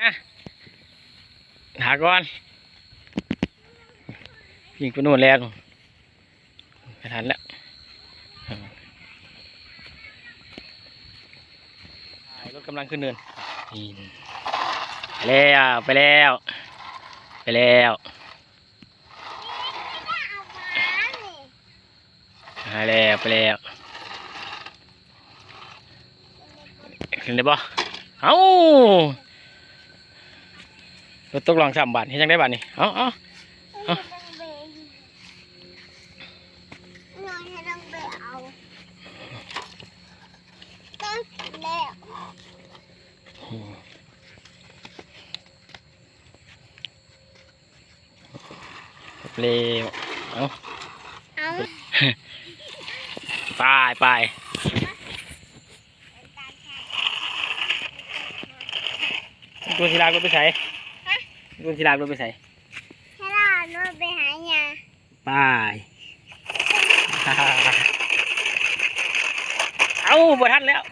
นะหาก่อนยิงไปนู่นแล้วไม่ทันแล้วรถกำลังขึ้นเนินไปแล้วไปแล้ว ไปแล้วไปแล้วไปแล้วขึ้นได้ปะเอ้า รถตกลองสามบาทให้จังได้บาทนี่เอ้าเอ้าน้องให้ต้องไปเลวเร็วเอ้าเอาไปไปกุนศิลากรถไปใส่ กุนศิลากรถไปใส่ให้ล่าโน้ตไปหายาไปเอาบ่ทันแล้ว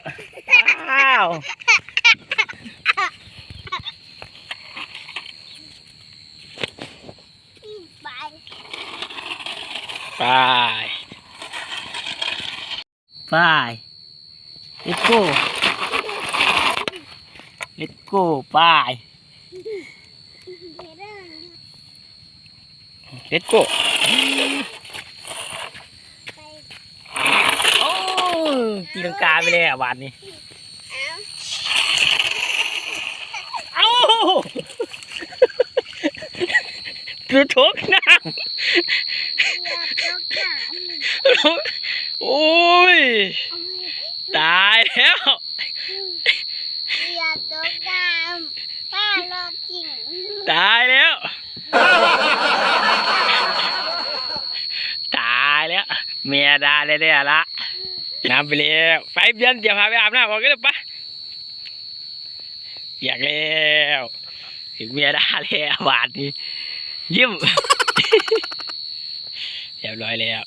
อ้าวพี่ไปไปไป let's go let's go ไป let's go ไป โอ้ตีลังกาไปเลยอะบาทนี้เอาเอ้าดูทุกน้เหยียบตกน้ำำโอ้ย ตายแล้วเหยียบตกน้ำป้ารถจริงตายแล้ว ตายแล้ว เมียดาเลยเนี่ยละน้ำไปเลยไฟเบียนเดี๋ยวพาไปอาบน้ำบอกกันเลยปะเปียกแล้วถึงเมียดาแล้วบาทนี้ยิ้มเรียบร้อยแล้ว